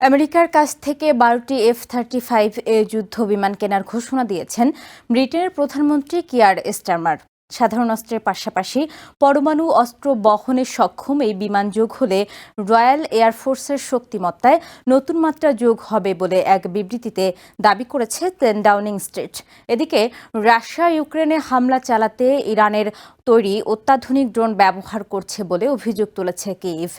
আমেরিকার কাছ থেকে বারোটি এফ থার্টি ফাইভ এ যুদ্ধ বিমান কেনার ঘোষণা দিয়েছেন ব্রিটেনের প্রধানমন্ত্রী কিয়ার স্টারমার। সাধারণ অস্ত্রের পাশাপাশি পরমাণু অস্ত্র বহনে সক্ষম এই বিমান যোগ হলে রয়্যাল এয়ারফোর্সের শক্তিমত্তায় নতুন মাত্রা যোগ হবে বলে এক বিবৃতিতে দাবি করেছে প্লেন ডাউনিং স্ট্রিট এদিকে রাশিয়া ইউক্রেনে হামলা চালাতে ইরানের তৈরি অত্যাধুনিক ড্রোন ব্যবহার করছে বলে অভিযোগ তুলেছে কিভ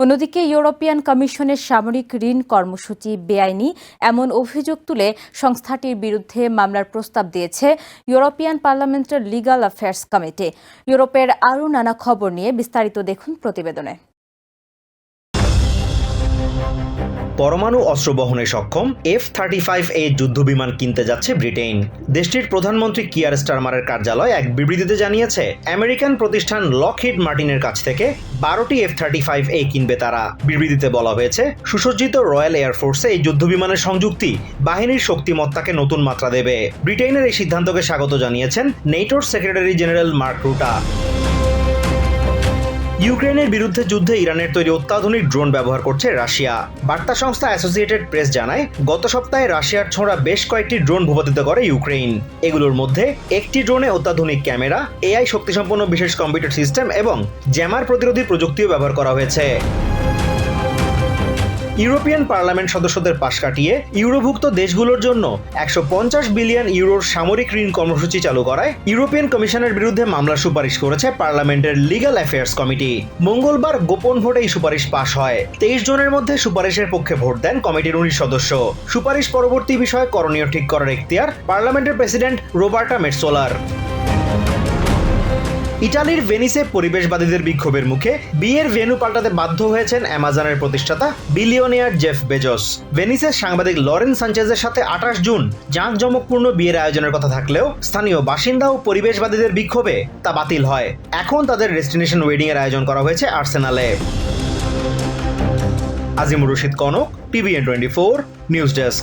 অন্যদিকে ইউরোপিয়ান কমিশনের সামরিক ঋণ কর্মসূচি বেআইনি এমন অভিযোগ তুলে সংস্থাটির বিরুদ্ধে মামলার প্রস্তাব দিয়েছে ইউরোপিয়ান পার্লামেন্টের লিগাল অ্যাফেয়ার্স কমিটি। ইউরোপের আরও নানা খবর নিয়ে বিস্তারিত দেখুন প্রতিবেদনে। পরমাণু অস্ত্র বহনে সক্ষম এফ থার্টি ফাইভ এ যুদ্ধবিমান কিনতে যাচ্ছে ব্রিটেন দেশটির প্রধানমন্ত্রী কিয়ার স্টারমারের কার্যালয় এক বিবৃতিতে জানিয়েছে, আমেরিকান প্রতিষ্ঠান লকহিড মার্টিনের কাছ থেকে বারোটি এফ থার্টি ফাইভ এ কিনবে তারা। বিবৃতিতে বলা হয়েছে, সুসজ্জিত রয়্যাল এয়ারফোর্সে এই যুদ্ধবিমানের সংযুক্তি বাহিনীর শক্তিমত্তাকে নতুন মাত্রা দেবে। ব্রিটেনের এই সিদ্ধান্তকে স্বাগত জানিয়েছেন নেটোর সেক্রেটারি জেনারেল মার্ক রুটা। ইউক্রেনের বিরুদ্ধে যুদ্ধে ইরানের তৈরি অত্যাধুনিক ড্রোন ব্যবহার করছে রাশিয়া। বার্তা সংস্থা অ্যাসোসিয়েটেড প্রেস জানায়, গত সপ্তাহে রাশিয়ার ছোঁড়া বেশ কয়েকটি ড্রোন ভূপাতিত করে ইউক্রেন এগুলোর মধ্যে একটি ড্রোনে অত্যাধুনিক ক্যামেরা, এআই শক্তিসম্পন্ন বিশেষ কম্পিউটার সিস্টেম এবং জ্যামার প্রতিরোধী প্রযুক্তিও ব্যবহার করা হয়েছে। ইউরোপিয়ান পার্লামেন্ট সদস্যদের পাশ কাটিয়ে ইউরোভুক্ত দেশগুলোর জন্য একশো পঞ্চাশ বিলিয়ন ইউরোর সামরিক ঋণ কর্মসূচি চালু করায় ইউরোপিয়ান কমিশনের বিরুদ্ধে মামলার সুপারিশ করেছে পার্লামেন্টের লিগ্যাল অ্যাফেয়ার্স কমিটি। মঙ্গলবার গোপন ভোটে এই সুপারিশ পাশ হয়। তেইশ জনের মধ্যে সুপারিশের পক্ষে ভোট দেন কমিটির উনিশ সদস্য। সুপারিশ পরবর্তী বিষয়ে করণীয় ঠিক করার এখতিয়ার পার্লামেন্টের প্রেসিডেন্ট রোবার্টা মেটসোলার ইটালির ভেনিসে পরিবেশবাদীদের বিক্ষোভের মুখে বিয়ের ভেন্যু পাল্টাতে বাধ্য হয়েছেন অ্যামাজনের প্রতিষ্ঠাতা বিলিয়নিয়ার জেফ বেজস। ভেনিসের সাংবাদিক লরেন সানচেজের সাথে আঠাশ জুন জাঁকজমকপূর্ণ বিয়ের আয়োজনের কথা থাকলেও স্থানীয় বাসিন্দা ও পরিবেশবাদীদের বিক্ষোভে তা বাতিল হয়। এখন তাদের ডেস্টিনেশন ওয়েডিং এর আয়োজন করা হয়েছে আর্সেনালে। Azimur Rashid Konok, TVN twenty four, news desk.